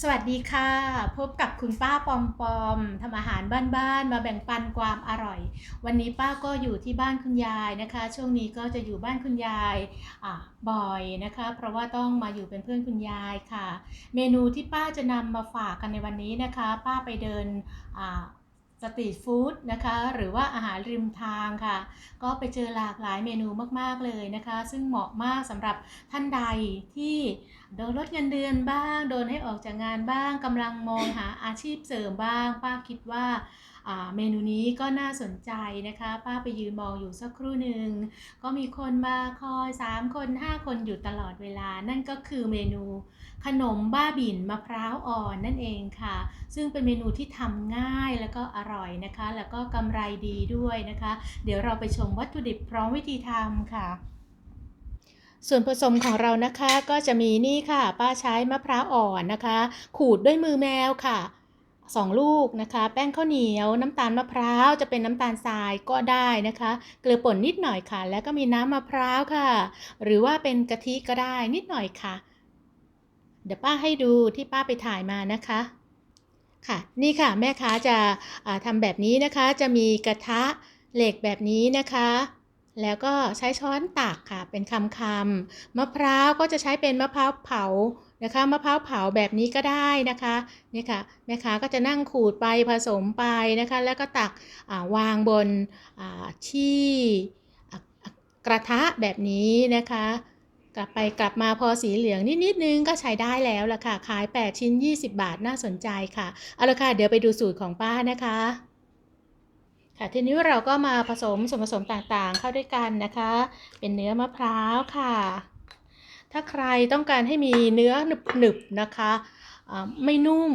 สวัสดีค่ะ พบกับคุณป้าปอมปอมทำอาหารบ้านๆมาแบ่งปันความอร่อย วันนี้ป้าก็อยู่ที่บ้านคุณยายนะคะ ช่วงนี้ก็จะอยู่บ้านคุณยายบ่อยนะคะ เพราะว่าต้องมาอยู่เป็นเพื่อนคุณยายค่ะ เมนูที่ป้าจะนำมาฝากกันในวันนี้นะคะ ป้าไปเดิน สตรีทฟู้ดนะคะ หรือว่าอาหารริมทางค่ะ ก็ไปเจอหลากหลายเมนูมากๆเลยนะคะ ซึ่งเหมาะมากสำหรับท่านใดที่โดนลดเงินเดือนบ้าง โดนให้ออกจากงานบ้างกำลังมองหาอาชีพเสริมบ้าง ป้าคิดว่าอ่า เมนูนี้ก็น่าสนใจนะคะ ป้าไปยืนมองอยู่สักครู่หนึ่ง ก็มีคนมาคอย 3 คน 5 คนอยู่ตลอดเวลา นั่นก็คือเมนูขนมบ้าบินมะพร้าวอ่อนนั่นเองค่ะ ซึ่งเป็นเมนูที่ทำง่ายแล้วก็อร่อยนะคะ แล้วก็กำไรดีด้วยนะคะ เดี๋ยวเราไปชมวัตถุดิบพร้อมวิธีทำค่ะส่วนผสมของเรานะคะก็จะมีนี่ค่ะ ป้าใช้มะพร้าวอ่อนนะคะ ขูดด้วยมือแมวค่ะ 2 ลูกนะคะ แป้งข้าวเหนียวน้ำตาลมะพร้าวจะเป็นน้ำตาลทรายก็ได้นะคะ เกลือป่นนิดหน่อยค่ะ แล้วก็มีน้ำมะพร้าวค่ะ หรือว่าเป็นกะทิก็ได้นิดหน่อยค่ะ เดี๋ยวป้าให้ดูที่ป้าไปถ่ายมานะคะค่ะ นี่ค่ะแม่ค้าจะอ่าทำแบบนี้นะคะจะมีกระทะเหล็กแบบนี้นะคะแล้วก็ใช้ช้อนตักค่ะ เป็นคำคำมะพร้าวก็จะใช้เป็นมะพร้าวเผา นะคะมะพร้าวเผาแบบนี้ก็ได้นะคะนี่ค่ะแม่ค้าก็จะนั่งขูดไปผสมไปนะคะ แล้วก็ตักวางบนที่กระทะแบบนี้นะคะกลับไปกลับมาพอสีเหลืองนิดนิดนึงก็ใช้ได้แล้วล่ะค่ะ ขาย 8 ชิ้น 20 บาทน่าสนใจค่ะ เอาละค่ะ เดี๋ยวไปดูสูตรของป้านะคะ ค่ะทีนี้เราก็มาผสมส่วนผสมต่างๆเข้าด้วยกันนะคะ เป็นเนื้อมะพร้าวค่ะ ถ้าใครต้องการให้มีเนื้อหนึบๆนะคะไม่นุ่ม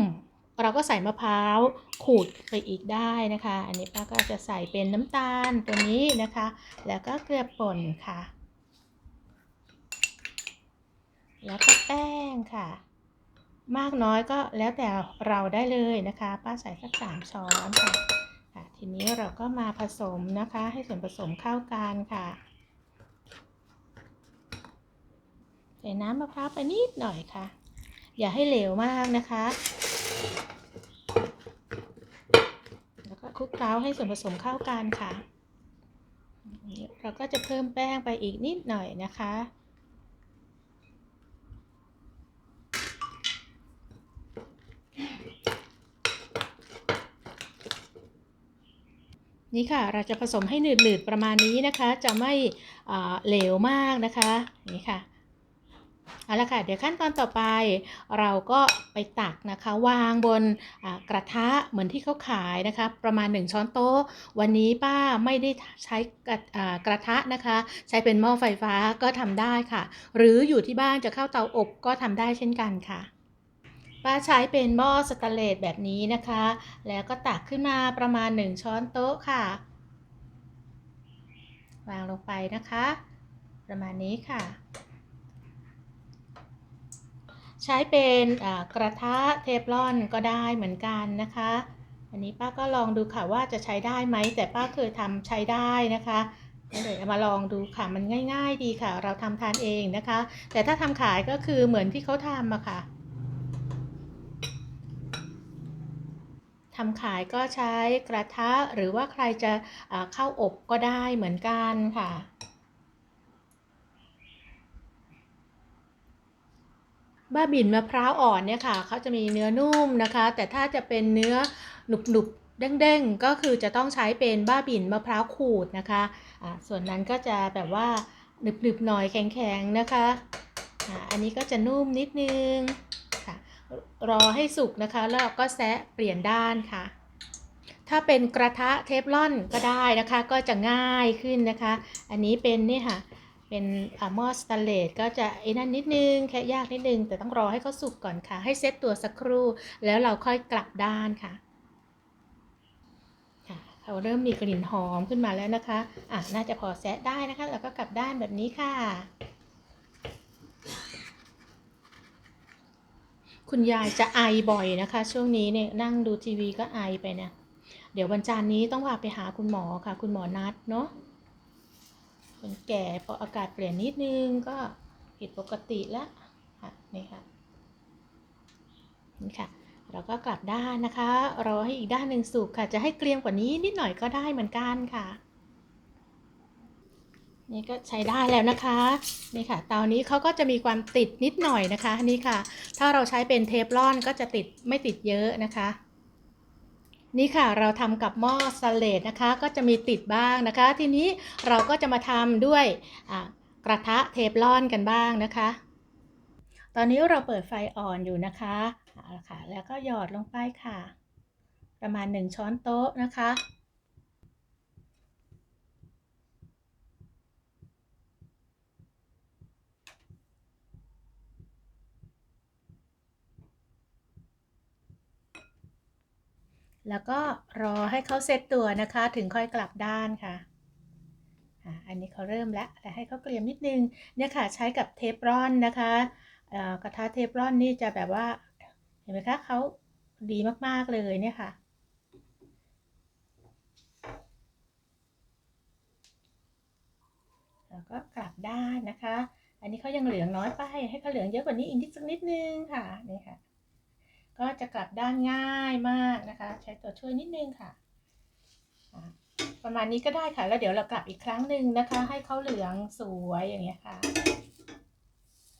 เราก็ใส่มะพร้าวขูดไปอีกได้นะคะ อันนี้ป้าก็จะใส่เป็นน้ำตาลตัวนี้นะคะ แล้วก็เกลือป่นค่ะ แล้วก็แป้งค่ะ มากน้อยก็แล้วแต่เราได้เลยนะคะ ป้าใส่สักสามช้อนค่ะ ทีนี้เราก็มาผสมนะคะ ให้ส่วนผสมเข้ากันค่ะ ใส่น้ำมะพร้าวไปนิดหน่อยค่ะ อย่าให้เหลวมากนะคะ แล้วก็คลุกเคล้าให้ส่วนผสมเข้ากันค่ะ เราก็จะเพิ่มแป้งไปอีกนิดหน่อยนะคะนี่ค่ะเราจะผสมให้หนืดๆประมาณนี้นะคะ จะไม่เหลวมากนะคะนี่ค่ะ เอาละค่ะเดี๋ยวขั้นตอนต่อไป เราก็ไปตักนะคะ วางบนกระทะเหมือนที่เขาขายนะคะ ประมาณ 1 ช้อนโต๊ะ วันนี้ป้าไม่ได้ใช้กระทะนะคะ ใช้เป็นหม้อไฟฟ้าก็ทำได้ค่ะ หรืออยู่ที่บ้านจะเข้าเตาอบก็ทำได้เช่นกันค่ะป้าใช้เป็นหม้อสแตนเลสแบบนี้นะคะ แล้วก็ตักขึ้นมาประมาณ 1 ช้อนโต๊ะค่ะ วางลงไปนะคะ ประมาณนี้ค่ะ ใช้เป็นกระทะเทฟลอนก็ได้เหมือนกันนะคะ อันนี้ป้าก็ลองดูค่ะว่าจะใช้ได้ไหม แต่ป้าเคยทำใช้ได้นะคะก็เลยเอามาลองดูค่ะมันง่าย ๆ ดีค่ะ เราทำทานเองนะคะ แต่ถ้าทำขายก็คือเหมือนที่เขาทำอะค่ะทำขายก็ใช้กระทะหรือว่าใครจะเข้าอบก็ได้เหมือนกันค่ะ บ้าบินมะพร้าวอ่อนเนี่ยค่ะเขาจะมีเนื้อนุ่มนะคะ แต่ถ้าจะเป็นเนื้อหนุบหนุบเด้งๆ ก็คือจะต้องใช้เป็นบ้าบินมะพร้าวขูดนะคะอ่าส่วนนั้นก็จะแบบว่าหนึบหนึบๆหน่อยแข็งๆนะคะอ่าอันนี้ก็จะนุ่มนิดนึงค่ะรอให้สุกนะคะ แล้วก็แซะเปลี่ยนด้านค่ะ ถ้าเป็นกระทะเทฟลอนก็ได้นะคะ ก็จะง่ายขึ้นนะคะ อันนี้เป็นนี่ค่ะ เป็นหม้อสแตนเลสก็จะไอ้นั่นนิดนึงแค่ยากนิดนึง แต่ต้องรอให้เขาสุกก่อนค่ะ ให้เซตตัวสักครู่ แล้วเราค่อยกลับด้านค่ะค่ะเขาเริ่มมีกลิ่นหอมขึ้นมาแล้วนะคะอะน่าจะพอแซะได้นะคะ แล้วก็กลับด้านแบบนี้ค่ะ คุณยายจะไอบ่อยนะคะ ช่วงนี้เนี่ยนั่งดูทีวีก็ไอไปเนี่ยเดี๋ยววันจันทร์นี้ต้องพาไปหาคุณหมอค่ะ คุณหมอนัดเนาะ คนแก่พออากาศเปลี่ยนนิดนึงก็ผิดปกติแล้วค่ะนี่ค่ะนี่ค่ะ เราก็กลับด้านนะคะรอให้อีกด้านหนึ่งสุกค่ะ จะให้เกรียมกว่านี้นิดหน่อยก็ได้เหมือนกันค่ะ นี่ก็ใช้ได้แล้วนะคะนี่ค่ะ เตานี้เขาก็จะมีความติดนิดหน่อยนะคะนี่ค่ะ ถ้าเราใช้เป็นเทฟลอนก็จะติดไม่ติดเยอะนะคะ นี่ค่ะเราทำกับหม้อสเลดนะคะก็จะมีติดบ้างนะคะ ทีนี้เราก็จะมาทำด้วยกระทะเทฟลอนกันบ้างนะคะ ตอนนี้เราเปิดไฟอ่อนอยู่นะคะะค่ะแล้วก็หยอดลงไปค่ะ ประมาณ 1 ช้อนโต๊ะนะคะ แล้วก็รอให้เขาเซตตัวนะคะ ถึงค่อยกลับด้านค่ะ อันนี้เขาเริ่มแล้วแต่ให้เขาเกลี่ยมนิดนึง เนี่ยค่ะใช้กับเทปร่อนนะคะกระทะเทปร่อนนี่จะแบบว่า เห็นไหมคะเขาดีมากๆเลยเนี่ยค่ะแล้วก็กลับด้านนะคะ อันนี้เขายังเหลืองน้อยไป ให้เขาเหลืองเยอะกว่านี้อีกนิดสักนิดนึงค่ะ นี่ค่ะ ก็จะกลับด้านง่ายมากนะคะ ใช้ตัวช่วยนิดนึงค่ะ ประมาณนี้ก็ได้ค่ะ แล้วเดี๋ยวเรากลับอีกครั้งหนึ่งนะคะ ให้เขาเหลืองสวยอย่างเงี้ยค่ะ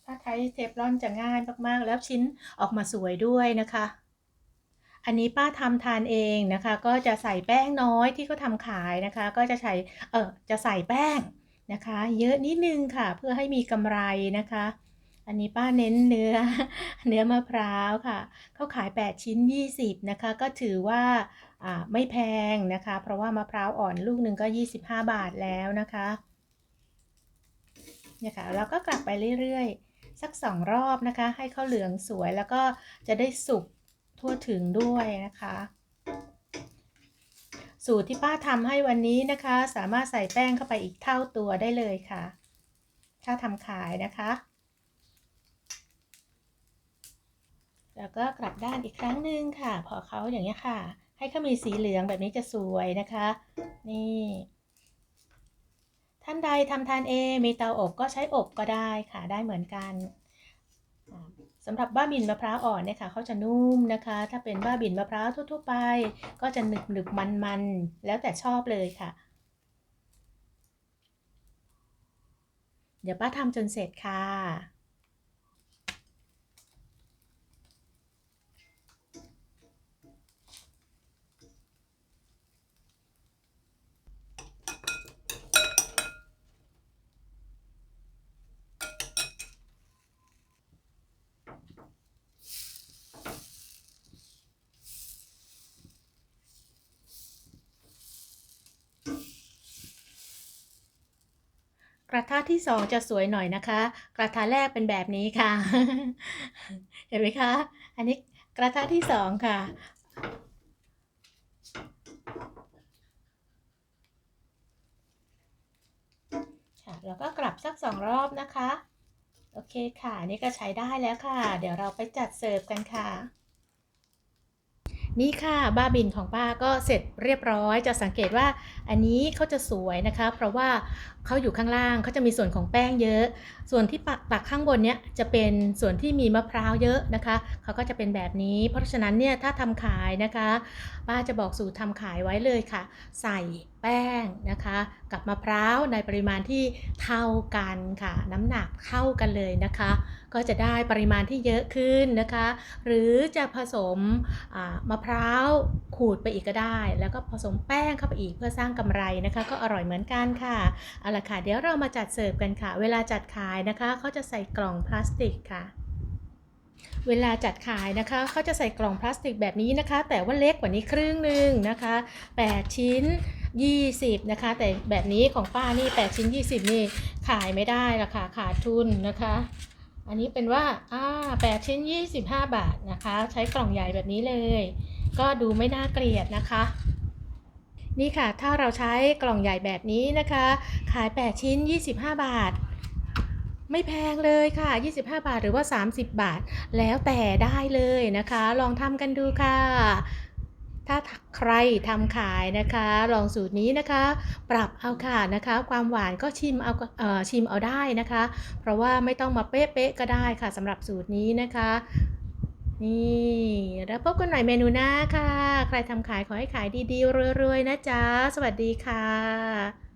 ถ้าใช้เทฟลอนจะง่ายมากๆ แล้วชิ้นออกมาสวยด้วยนะคะ อันนี้ป้าทำทานเองนะคะ ก็จะใส่แป้งน้อยที่เขาทาขายนะคะ ก็จะใช้เออจะใส่แป้งนะคะ เยอะนิดนึงค่ะ เพื่อให้มีกำไรนะคะ อันนี้ป้าเน้นเนื้อเนื้อมะพร้าวค่ะเขาขาย 8 ชิ้น 20 นะคะ ก็ถือว่าไม่แพงนะคะ เพราะว่ามะพร้าวอ่อนลูกหนึ่งก็ 25 บาทแล้วนะคะเนี่ยค่ะเราก็กลับไปเรื่อยๆ สักสองรอบนะคะ ให้เขาเหลืองสวยแล้วก็จะได้สุกทั่วถึงด้วยนะคะ สูตรที่ป้าทำให้วันนี้นะคะ สามารถใส่แป้งเข้าไปอีกเท่าตัวได้เลยค่ะ ถ้าทำขายนะคะ แล้วก็กลับด้านอีกครั้งหนึ่งค่ะ พอเขาอย่างนี้ค่ะ ให้เขามีสีเหลืองแบบนี้จะสวยนะคะ นี่ท่านใดทำทานเอง มีเตาอบก็ใช้อบก็ได้ค่ะ ได้เหมือนกันสำหรับบ้าบินมะพร้าวอ่อนเนี่ยค่ะเขาจะนุ่มนะคะ ถ้าเป็นบ้าบินมะพร้าวทั่วๆไป ก็จะหนึบหนึบมันๆแล้วแต่ชอบเลยค่ะ เดี๋ยวป้าทำจนเสร็จค่ะ กระทะที่สองจะสวยหน่อยนะคะ กระทะแรกเป็นแบบนี้ค่ะ เห็นไหมคะ อันนี้กระทะที่สองค่ะ ค่ะ แล้วก็กลับสักสองรอบนะคะ โอเคค่ะ นี่ก็ใช้ได้แล้วค่ะ เดี๋ยวเราไปจัดเสิร์ฟกันค่ะ นี่ค่ะบ้าบินของป้าก็เสร็จเรียบร้อยจะสังเกตว่าอันนี้เขาจะสวยนะคะ เพราะว่าเขาอยู่ข้างล่างเขาจะมีส่วนของแป้งเยอะ ส่วนที่ปักปักข้างบนเนี้ยจะเป็นส่วนที่มีมะพร้าวเยอะนะคะเขาก็จะเป็นแบบนี้ เพราะฉะนั้นเนี่ยถ้าทำขายนะคะ ป้าจะบอกสูตรทำขายไว้เลยค่ะ ใส่แป้งนะคะ กับมะพร้าวในปริมาณที่เท่ากันค่ะ น้ำหนักเท่ากันเลยนะคะ ก็จะได้ปริมาณที่เยอะขึ้นนะคะ หรือจะผสมมะพร้าวขูดไปอีกก็ได้ แล้วก็ผสมแป้งเข้าไปอีกเพื่อสร้างกำไรนะคะ ก็อร่อยเหมือนกันค่ะเอาละค่ะ เดี๋ยวเรามาจัดเสิร์ฟกันค่ะ เวลาจัดขายนะคะเขาจะใส่กล่องพลาสติกค่ะเวลาจัดขายนะคะเขาจะใส่กล่องพลาสติกแบบนี้นะคะ แต่ว่าเล็กกว่านี้ครึ่งหนึ่งนะคะ 8 ชิ้น 20 นะคะ แต่แบบนี้ของป้านี่ 8 ชิ้น 20 นี่ขายไม่ได้ละค่ะขาดทุนนะคะ อันนี้เป็นว่าอ่า8ชิ้น 25 บาทนะคะ ใช้กล่องใหญ่แบบนี้เลย ก็ดูไม่น่าเกลียดนะคะนี่ค่ะ ถ้าเราใช้กล่องใหญ่แบบนี้นะคะ ขาย 8 ชิ้น 25 บาท ไม่แพงเลยค่ะ 25 บาทหรือว่า 30 บาท แล้วแต่ได้เลยนะคะ ลองทำกันดูค่ะ ถ้าใครทำขายนะคะ ลองสูตรนี้นะคะ ปรับเอาค่ะนะคะ ความหวานก็ชิมเอาเอ่อชิมเอาได้นะคะ เพราะว่าไม่ต้องมาเป๊ะๆก็ได้ค่ะสำหรับสูตรนี้นะคะ นี่แล้วพบกันใหม่เมนูหน้าค่ะ ใครทำขายขอให้ขายดีๆรวยๆนะจ๊ะ สวัสดีค่ะ